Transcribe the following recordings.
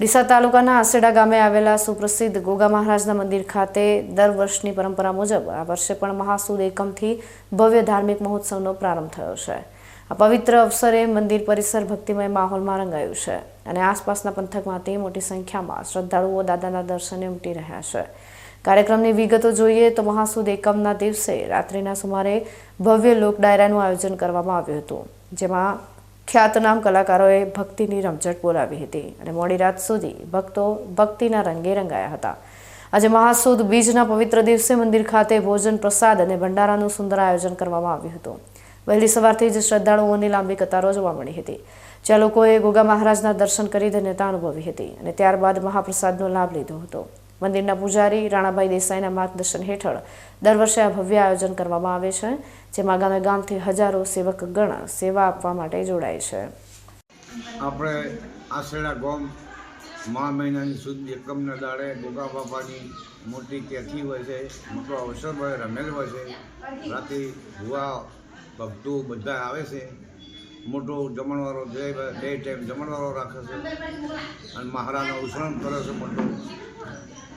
ડીસા તાલુકાના આસેડા ગામે આવેલા સુપ્રસિદ્ધ ગોગા મહારાજના મંદિર ખાતે દર વર્ષની પરંપરા મુજબ આ વર્ષે પણ મહાસુદ એકમથી ભવ્ય ધાર્મિક મહોત્સવનો પ્રારંભ થયો છે. આ પવિત્ર અવસરે મંદિર પરિસર ભક્તિમય માહોલમાં રંગાયું છે અને આસપાસના પંથકમાંથી મોટી સંખ્યામાં શ્રદ્ધાળુઓ દાદાના દર્શને ઉમટી રહ્યા છે. કાર્યક્રમની વિગતો જોઈએ તો મહાસુદ એકમના દિવસે રાત્રિના સુમારે ભવ્ય લોક ડાયરાનું આયોજન કરવામાં આવ્યું હતું, જેમાં ખ્યાતનામ કલાકારોએ ભક્તિની રમઝટ બોલાવી હતી અને મોડી રાત સુધી ભક્તો ભક્તિના રંગે રંગાયા હતા. આજે મહાસુદ બીજના પવિત્ર દિવસે મંદિર ખાતે ભોજન, પ્રસાદ અને ભંડારાનું સુંદર આયોજન કરવામાં આવ્યું હતું. વહેલી સવારથી જ શ્રદ્ધાળુઓની લાંબી કતારો જોવા મળી હતી. જ્યાં લોકોએ ગોગા મહારાજના દર્શન કરી ધન્યતા અનુભવી હતી અને ત્યારબાદ મહાપ્રસાદનો લાભ લીધો હતો. મંદિરના પૂજારી રાણાભાઈ દેસાઈના માર્ગદર્શન હેઠળ દર વર્ષે આ ભવ્ય આયોજન કરવામાં આવે છે, જેમાં ગામે ગામથી હજારો સેવક ગણ સેવા આપવા માટે જોડાય છે. આપણે આશેડા ગોમ મા મહિનાની સુદ એકમના દાડે ગોગા બાપાની મોટી ત્યાંથી હોય છે, મોટો અવસર હોય, રમેલ હોય છે. રાતે ભુવા, ભક્તો બધા આવે છે. મોટો જમણવારો બે ટાઈમ જમણવારો રાખે છે. અને મહારાજનો ઉછરણ કરે છે મોટો.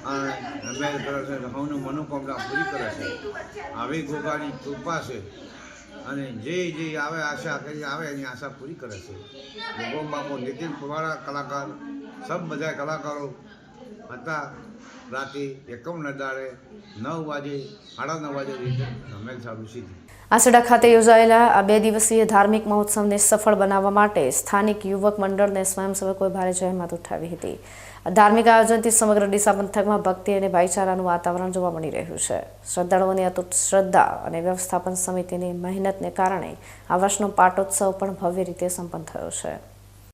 કરે છે સૌની મનોકામના પૂરી કરે છે. આવી ગોગાની કૃપા છે. અને જે જે આવે આશા કરી આવે એની આશા પૂરી કરે છે. ગોગો બાપુ નીતિન કુમારા, કલાકાર, સબ બધા કલાકારો હતા. રાતે એકમ નડાળે નવ વાગે, સાડા નવ વાગે ધમેલ ચાલુ આસડા ખાતે યોજાયેલા આ બે દિવસીય ધાર્મિક મહોત્સવને સફળ બનાવવા માટે સ્થાનિક યુવક મંડળને સ્વયંસેવકોએ ભારે જહેમત ઉઠાવી હતી. ધાર્મિક આયોજનથી સમગ્ર ડીસા પંથકમાં ભક્તિ અને ભાઈચારાનું વાતાવરણ જોવા મળી રહ્યું છે. શ્રદ્ધાળુઓની અતૂટ શ્રદ્ધા અને વ્યવસ્થાપન સમિતિની મહેનતને કારણે આ વર્ષનો પાટોત્સવ પણ ભવ્ય રીતે સંપન્ન થયો છે.